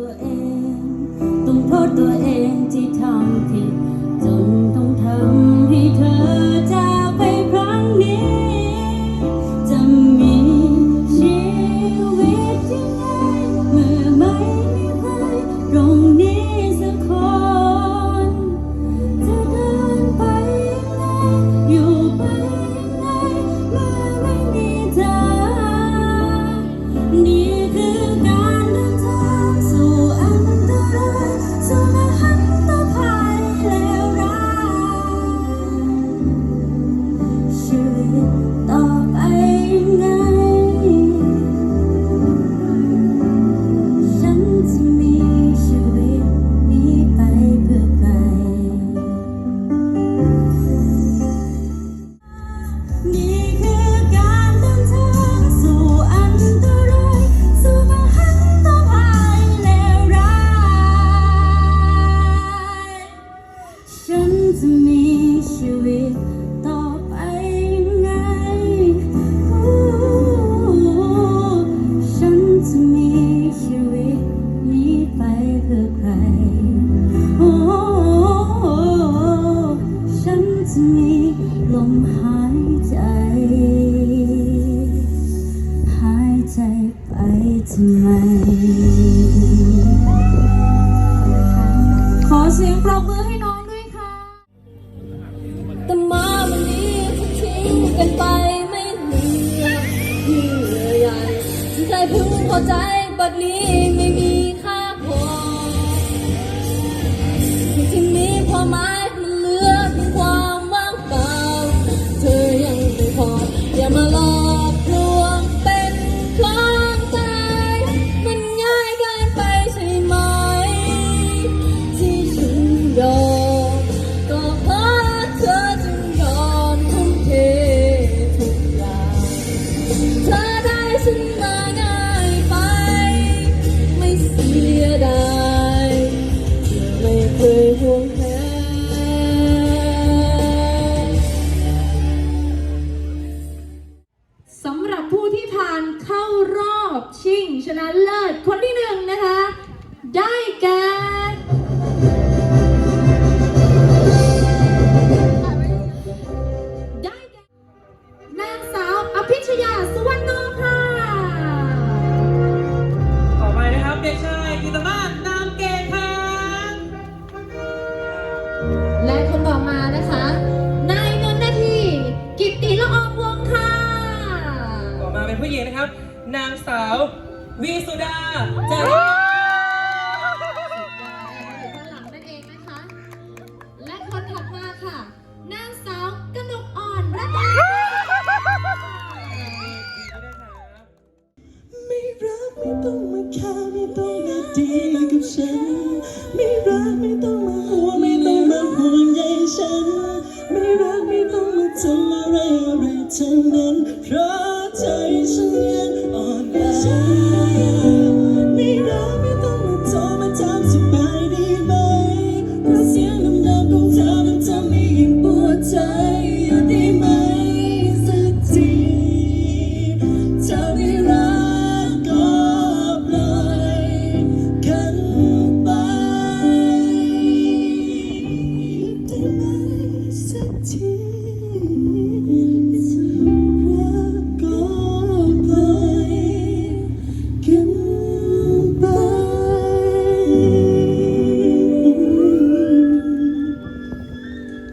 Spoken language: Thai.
ตัวเอง ต้องโทษตัวเองที่ทำผิด ขอเสียงปรบมือให้น้องด้วยค่ะแต่มาวันนี้ถ้าทิ้งกันไปไม่เหลือเยื่อใยที่ใคยพึงพอใจบัดนี้ ยห่วงหนสำหรับผู้ที่ผ่านเข้ารอบชิงชนะเลิศคน นะครับนางสาววีสุดาจาอรุยู่ด้านหลังนั่นเองนะคะ และคนถัดมาค่ะ นางสาวกนกอ่อนรัตนาไม่รักไม่ต้องมาฆ่าไม่ต้องมาดีกับฉัน ไม่รักไม่ต้องมาห่วง